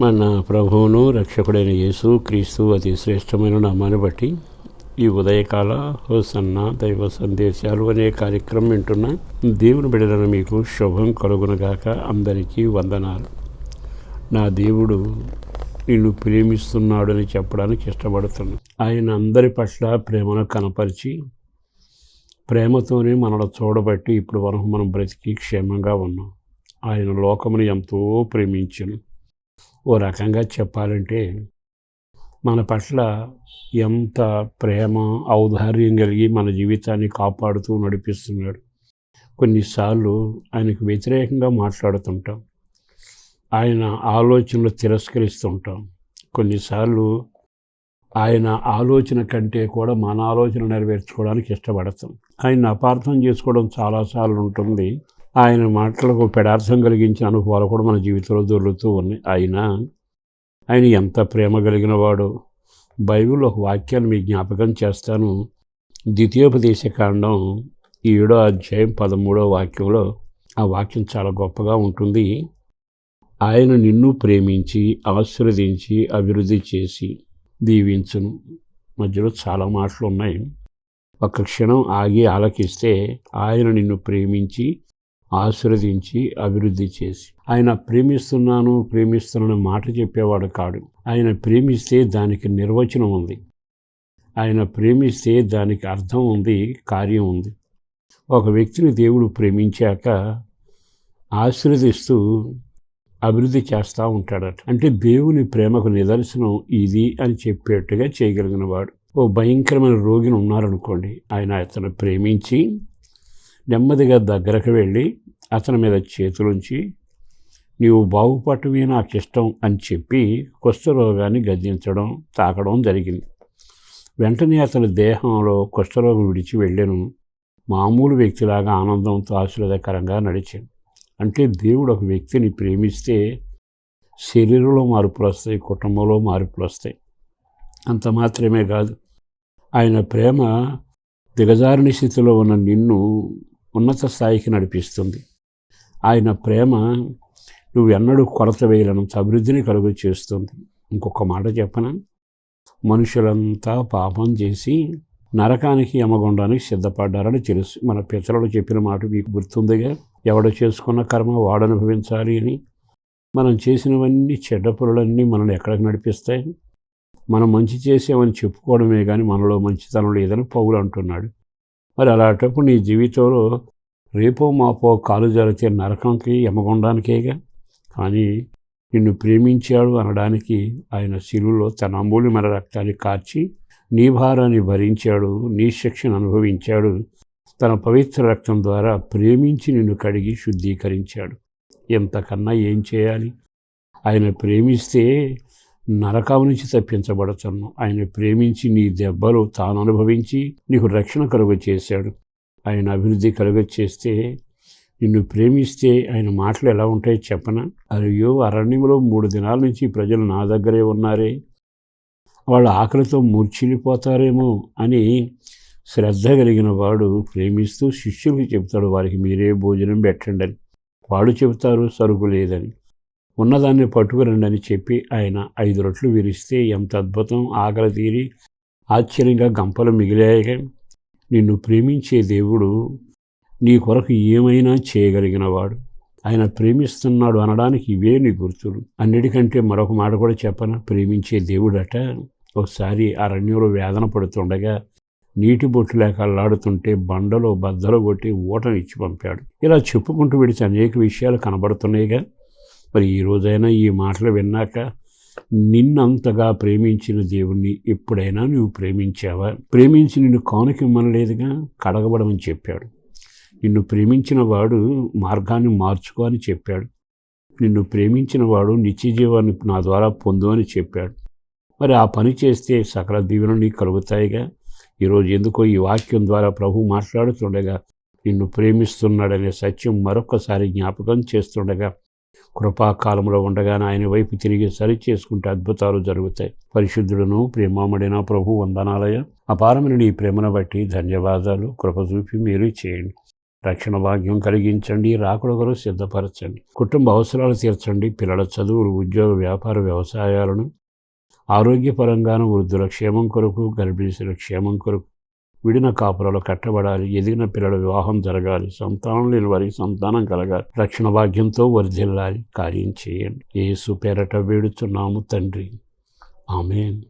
మన ప్రభువును రక్షకుడైన యేసు క్రీస్తు అతి శ్రేష్టమైన నామాన్ని బట్టి ఈ ఉదయకాల హోసన్న దైవ సందేశాలు అనే కార్యక్రమం వింటున్న దేవుని బిడలను మీకు శుభం కలుగునగాక అందరికీ వందనాలు. నా దేవుడు నిన్ను ప్రేమిస్తున్నాడు అని చెప్పడానికి ఇష్టపడుతున్నాను. ఆయన అందరి పట్ల ప్రేమను కనపరిచి ప్రేమతోనే మనలో చూడబట్టి ఇప్పుడు వరకు మనం బ్రతికి క్షేమంగా ఉన్నాం. ఆయన లోకమును ఎంతో ప్రేమించను. ఓ రకంగా చెప్పాలంటే మన పట్ల ఎంత ప్రేమ ఔదార్యం కలిగి మన జీవితాన్ని కాపాడుతూ నడిపిస్తున్నాడు. కొన్నిసార్లు ఆయనకు వ్యతిరేకంగా మాట్లాడుతుంటాం. ఆయన ఆలోచనలు తిరస్కరిస్తుంటాం. కొన్నిసార్లు ఆయన ఆలోచన కంటే కూడా మన ఆలోచన నెరవేర్చుకోవడానికి ఇష్టపడతాం. ఆయన అపార్థం చేసుకోవడం చాలాసార్లు ఉంటుంది. ఆయన మాటలకు పెడార్థం కలిగించిన అనుభవాలు కూడా మన జీవితంలో దొరుకుతూ ఉన్నాయి. అయినా ఆయన ఎంత ప్రేమ కలిగిన వాడో బైబిల్ ఒక వాక్యాన్ని మీ జ్ఞాపకం చేస్తాను. ద్వితీయోపదేశ కాండం ఏడో అధ్యాయం పదమూడో వాక్యంలో ఆ వాక్యం చాలా గొప్పగా ఉంటుంది. ఆయన నిన్ను ప్రేమించి ఆశీర్వదించి అభివృద్ధి చేసి దీవించును. మధ్యలో చాలా మాటలు ఉన్నాయి. ఒక క్షణం ఆగి ఆలకిస్తే ఆయన నిన్ను ప్రేమించి ఆశీర్వదించి అభివృద్ధి చేసి. ఆయన ప్రేమిస్తున్నాను ప్రేమిస్తున్నాను మాట చెప్పేవాడు కాడు. ఆయన ప్రేమిస్తే దానికి నిర్వచనం ఉంది. ఆయన ప్రేమిస్తే దానికి అర్థం ఉంది కార్యం ఉంది. ఒక వ్యక్తిని దేవుడు ప్రేమించాక ఆశీర్వదిస్తూ అభివృద్ధి చేస్తూ ఉంటాడట. అంటే దేవుని ప్రేమకు నిదర్శనం ఇది అని చెప్పేట్టుగా చేయగలిగిన వాడు. ఓ భయంకరమైన రోగిని ఉన్నారనుకోండి. ఆయన అతను ప్రేమించి నెమ్మదిగా దగ్గరకు వెళ్ళి అతని మీద చేతులుంచి నీవు బాగుపడటమే నాకు ఇష్టం అని చెప్పి కుష్ఠరోగాన్ని గద్దించడం తాకడం జరిగింది. వెంటనే అతని దేహంలో కుష్ఠరోగం విడిచి వెళ్ళాను. మామూలు వ్యక్తిలాగా ఆనందంతో ఆశీర్వదకరంగా నడిచాను. అంటే దేవుడు ఒక వ్యక్తిని ప్రేమిస్తే శరీరంలో మార్పులు వస్తాయి కుటుంబంలో మార్పులు వస్తాయి అంత మాత్రమే కాదు ఆయన ప్రేమ దిగజారిన స్థితిలో ఉన్న నిన్ను ఉన్నత స్థాయికి నడిపిస్తుంది. ఆయన ప్రేమ నువ్వు ఎన్నడూ కొరత వేయలను అభివృద్ధిని కలుగు చేస్తుంది ఇంకొక మాట చెప్పన? మనుషులంతా పాపం చేసి నరకానికి యమగొండానికి సిద్ధపడ్డారని తెలుసు. మన పితరులు చెప్పిన మాట మీకు గుర్తుందిగా? ఎవడు చేసుకున్న కర్మ వాడు అనుభవించాలి అని? మనం చేసినవన్నీ చెడ్డ పనులన్నీ మనల్ని ఎక్కడికి నడిపిస్తాయి? మనం మంచి చేసామని చెప్పుకోవడమే కానీ మనలో మంచితనం లేదని పౌలు అంటున్నాడు. మరి అలాంటప్పుడు నీ జీవితంలో రేపో మాపో కాలు జరిచే నరకంకి ఎమగొండానికేగా కానీ నిన్ను ప్రేమించాడు అనడానికి ఆయన శిలువులో తన అమూల్యమైన రక్తాన్ని కార్చి నీ భారాన్ని భరించాడు నీ శిక్షను అనుభవించాడు తన పవిత్ర రక్తం ద్వారా ప్రేమించి నిన్ను కడిగి శుద్ధీకరించాడు. ఎంతకన్నా ఏం చేయాలి? ఆయన ప్రేమిస్తే నరకం నుంచి తప్పించబడతాను ఆయన ప్రేమించి నీ దెబ్బలు తాను అనుభవించి నీకు రక్షణ కలుగ చేశాడు ఆయన అభివృద్ధి కలుగ చేస్తే నిన్ను ప్రేమిస్తే ఆయన మాటలు ఎలా ఉంటాయో చెప్పన? అయ్యో అరణ్యంలో మూడు దినాల నుంచి ప్రజలు నా దగ్గరే ఉన్నారే. వాళ్ళ ఆకలితో మూర్చిల్లిపోతారేమో అని శ్రద్ధ కలిగిన వాడు ప్రేమిస్తూ శిష్యులకు చెప్తాడు వారికి మీరే భోజనం పెట్టండి అని. వాడు చెబుతారు సరుకు లేదని. ఉన్నదాన్ని పట్టుకురండి అని చెప్పి ఆయన ఐదు రొట్లు విరిస్తే ఎంత అద్భుతం. ఆకలి తీరి ఆశ్చర్యంగా గంపలు మిగిలాయి. నిన్ను ప్రేమించే దేవుడు నీ కొరకు ఏమైనా చేయగలిగినవాడు. ఆయన ప్రేమిస్తున్నాడు అనడానికి ఇవే నీ గుర్తులు. అన్నిటికంటే మరొక మాట కూడా చెప్పన? ప్రేమించే దేవుడట. ఒకసారి అరణ్యంలో వేదన పడుతుండగా నీటి బొట్టు లేక అల్లాడుతుంటే బండలో బద్దలు కొట్టి ఊటనిచ్చి పంపాడు. ఇలా చెప్పుకుంటూ విడిచి అనేక విషయాలు కనబడుతున్నాయిగా. మరి ఈ రోజైనా ఈ మాటలు విన్నాక నిన్నంతగా ప్రేమించిన దేవుణ్ణి ఎప్పుడైనా నువ్వు ప్రేమించావా? ప్రేమించి నిన్ను కానుకిమ్మనలేదుగా? కడగబడమని చెప్పాడు. నిన్ను ప్రేమించిన వాడు మార్గాన్ని మార్చుకో అని చెప్పాడు. నిన్ను ప్రేమించిన వాడు నిత్యజీవాన్ని నా ద్వారా పొందు అని చెప్పాడు. మరి ఆ పని చేస్తే సకల దీవెనలు నీకు కలుగుతాయిగా ఈరోజు ఎందుకో ఈ వాక్యం ద్వారా ప్రభు మాట్లాడుతుండగా నిన్ను ప్రేమిస్తున్నాడనే సత్యం మరొకసారి జ్ఞాపకం చేస్తుండగా కృపాకాలంలో ఉండగానే ఆయన వైపు తిరిగి సరి చేసుకుంటే అద్భుతాలు జరుగుతాయి. పరిశుద్ధుడును ప్రేమామడిన ప్రభు వందనాలయ అపారమైన నీ ప్రేమను బట్టి ధన్యవాదాలు. కృప చూపి మీరు చేయండి. రక్షణ భాగ్యం కలిగించండి. రాకడ సిద్ధపరచండి. కుటుంబ అవసరాలు తీర్చండి. పిల్లల చదువులు ఉద్యోగ వ్యాపార వ్యవసాయాలను ఆరోగ్యపరంగాను వృద్ధుల క్షేమం కొరకు గర్భిణీల క్షేమం కొరకు విడిన కాపురాలు కట్టబడాలి ఎదిగిన పిల్లల వివాహం జరగాలి సంతానం లేని వారికి సంతానం కలగాలి రక్షణ భాగ్యంతో వర్ధిల్లాలి. కార్యం చేయండి. ఏసు పేరట వేడుచున్నాము తండ్రి. ఆమెన్.